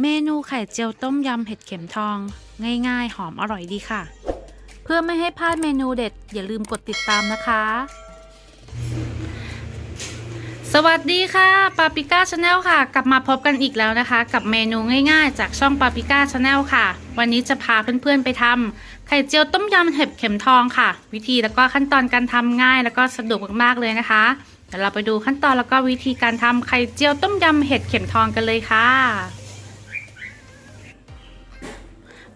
เมนูไข่เจียวต้มยำเห็ดเข็มทอง ง่ายๆ หอมอร่อยดีค่ะ เพื่อไม่ให้พลาดเมนูเด็ด อย่าลืมกดติดตามนะคะ สวัสดีค่ะปาปิก้าชาแนลค่ะ กลับมาพบกันอีกแล้วนะคะ กับเมนูง่ายๆ จากช่องปาปิก้าชาแนลค่ะ วันนี้จะพาเพื่อนๆไปทำไข่เจียวต้มยำเห็ดเข็มทองค่ะ วิธีแล้วก็ขั้นตอนการทำง่ายแล้วก็สะดวกมากๆเลยนะคะเดี๋ยวเราไปดูขั้นตอนแล้วก็วิธีการทำไข่เจียวต้มยำเห็ดเข็มทองกันเลยค่ะ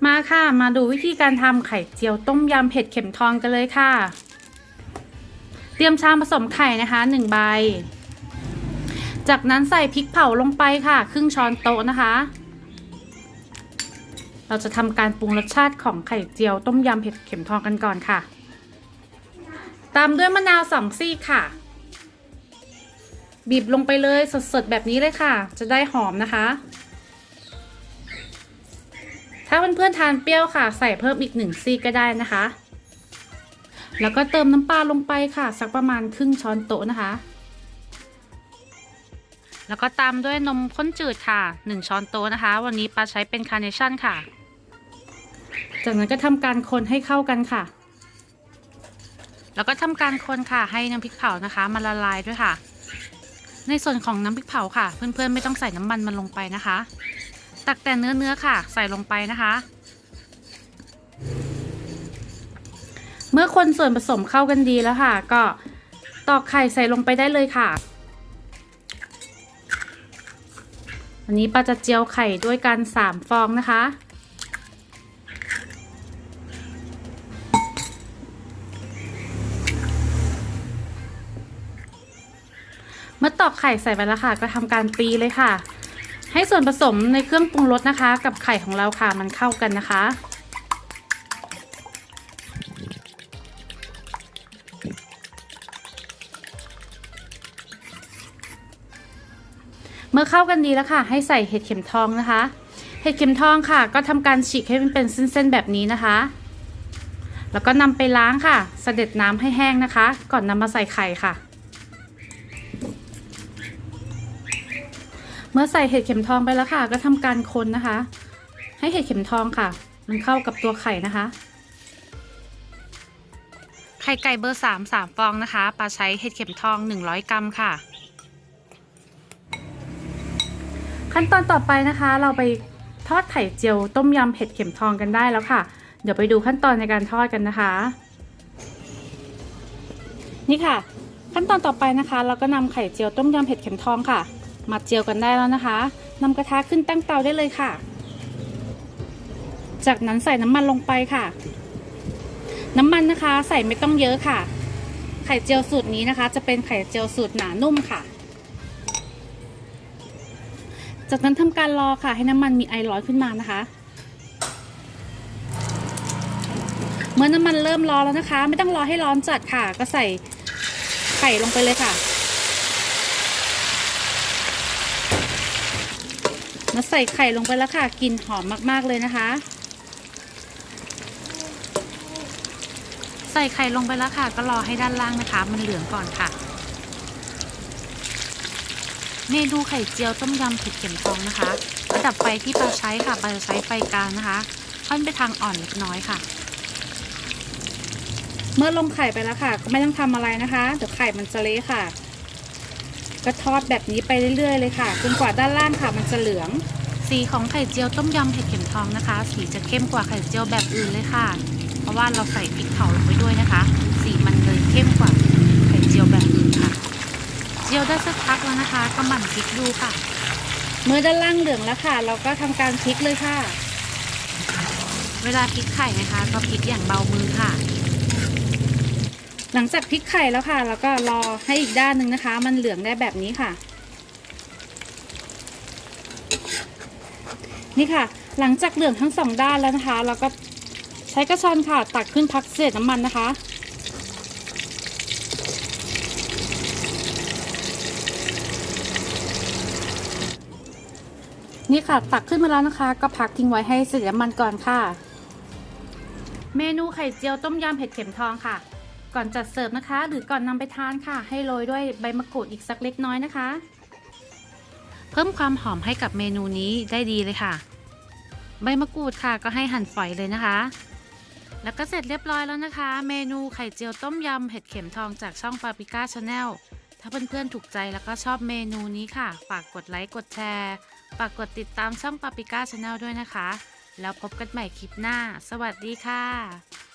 มาค่ะ มาดูวิธีการทำไข่เจียวต้มยำเห็ดเข็มทองกันเลยค่ะ เตรียมชามผสมไข่นะคะหนึ่งใบ จากนั้นใส่พริกเผาลงไปค่ะ ครึ่งช้อนโต๊ะนะคะ เราจะทำการปรุงรสชาติของไข่เจียวต้มยำเห็ดเข็มทองกันก่อนค่ะ ตามด้วยมะนาวสองซี่ค่ะ บีบลงไปเลยสดๆแบบนี้เลยค่ะ จะได้หอมนะคะ ถ้าเพื่อนๆทานเปรี้ยวค่ะ ใส่เพิ่มอีกหนึ่งซีก็ได้นะคะ แล้วก็เติมน้ำปลาลงไปค่ะ สักประมาณครึ่งช้อนโต๊ะนะคะ แล้วก็ตามด้วยนมข้นจืดค่ะ 1 ช้อนโต๊ะนะคะ วันนี้ปาใช้เป็นคาร์เนชั่นค่ะ จากนั้นก็ทำการคนให้เข้ากันค่ะ แล้วก็ทำการคนค่ะให้น้ำพริกเผานะคะมาละลายด้วยค่ะ ในส่วนของน้ำพริกเผาค่ะ เพื่อนๆไม่ต้องใส่น้ำมันมันลงไปนะคะ ตักแต่เนื้อเนื้อค่ะ ใส่ลงไปนะคะ เมื่อคนส่วนผสมเข้ากันดีแล้วค่ะ ก็ตอกไข่ใส่ลงไปได้เลยค่ะวันนี้ปาจะเจียวไข่ด้วยกัน3ฟองนะคะ เมื่อตอกไข่ใส่ไปแล้วค่ะ ก็ทำการตีเลยค่ะ ให้ส่วนผสมในเครื่องปรุงรสนะคะ กับไข่ของเราค่ะมันเข้ากันนะคะ เมื่อเข้ากันดีแล้วค่ะ ให้ใส่เห็ดเข็มทองนะคะ เห็ดเข็มทองค่ะ ก็ทำการฉีกให้มันเป็นเส้นๆแบบนี้นะคะ แล้วก็นำไปล้างค่ะ เสด็จน้ำให้แห้งนะคะ ก่อนนำมาใส่ไข่ค่ะ มื่อใส่เห็ดเข็มทองไปแล้วค่ะ ก็ทำการคนนะคะ ให้เห็ดเข็มทองค่ะ มันเข้ากับตัวไข่นะคะ ไข่ไก่เบอร์สามสามฟองนะคะปาใช้เห็ดเข็มทอง100กรัมค่ะ ขั้นตอนต่อไปนะคะ เราไปทอดไข่เจียวต้มยำเห็ดเข็มทองกันได้แล้วค่ะ เดี๋ยวไปดูขั้นตอนในการทอดกันนะคะ นี่ค่ะ ขั้นตอนต่อไปนะคะ เราก็นำไข่เจียวต้มยำเห็ดเข็มทองค่ะ มาเจียวกันได้แล้วนะคะนำกระทะขึ้นตั้งเตาได้เลยค่ะ จากนั้นใส่น้ำมันลงไปค่ะ น้ำมันนะคะ ใส่ไม่ต้องเยอะค่ะ ไข่เจียวสูตรนี้นะคะ จะเป็นไข่เจียวสูตรหนานุ่มค่ะ จากนั้นทำการรอค่ะ ให้น้ำมันมีไอร้อนขึ้นมานะคะ เมื่อน้ำมันเริ่มร้อนแล้วนะคะ ไม่ต้องรอให้ร้อนจัดค่ะ ก็ใส่ไข่ลงไปเลยค่ะ มาใส่ไข่ลงไปแล้วค่ะกลิ่นหอมมากๆเลยนะคะ ใส่ไข่ลงไปแล้วค่ะ ก็รอให้ด้านล่างนะคะ มันเหลืองก่อนค่ะ เมนูไข่เจียวต้มยำเผ็ดเข็มทองนะคะระดับไฟที่ปาใช้ค่ะปาจะใช้ไฟกลางนะคะ ค่อนไปทางอ่อนเล็กน้อยค่ะ เมื่อลงไข่ไปแล้วค่ะ ก็ไม่ต้องทำอะไรนะคะเดี๋ยวไข่มันจะเละค่ะ ก็ทอดแบบนี้ไปเรื่อยๆเลยค่ะจนกว่าด้านล่างค่ะมันจะเหลือง สีของไข่เจียวต้มยำเห็ดเข็มทองนะคะ สีจะเข้มกว่าไข่เจียวแบบอื่นเลยค่ะ เพราะว่าเราใส่พริกเผาลงไปด้วยนะคะ สีมันเลยเข้มกว่าไข่เจียวแบบอื่นค่ะ เจียวได้สักพักแล้วนะคะ ก็หมั่นพลิกดูค่ะ เมื่อด้านล่างเหลืองแล้วค่ะ เราก็ทำการพลิกเลยค่ะ เวลาพลิกไข่นะคะ ก็พลิกอย่างเบามือค่ะ หลังจากพลิกไข่แล้วค่ะ แล้วก็รอให้อีกด้านหนึ่งนะคะ มันเหลืองได้แบบนี้ค่ะ นี่ค่ะ หลังจากเหลืองทั้งสองด้านแล้วนะคะ เราก็ใช้กระชอนค่ะ ตักขึ้นพักเศษน้ำมันนะคะนี่ค่ะ ตักขึ้นมาแล้วนะคะ ก็พักทิ้งไว้ให้เสด็จน้ำมันก่อนค่ะ เมนูไข่เจียวต้มยำเผ็ดเข็มทองค่ะ ก่อนจัดเสิร์ฟนะคะ หรือก่อนนำไปทานค่ะ ให้โรยด้วยใบมะกรูดอีกสักเล็กน้อยนะคะพพิ่มความหอมให้กับเมนูนี้ได้ดีเลยค่ะ ใบมะกรูดค่ะก็ให้หั่นฝอยเลยนะคะ แล้วก็เสร็จเรียบร้อยแล้วนะคะ เมนูไข่เจียวต้มยำเห็ดเข็มทองจากช่องปาปิก้าชาแนลถ้าเพื่อนๆถูกใจแล้วก็ชอบเมนูนี้ค่ะ ฝากกดไลค์กดแชร์ฝากกดติดตามช่องปาปิก้าชาแนลด้วยนะคะ แล้วพบกันใหม่คลิปหน้า สวัสดีค่ะ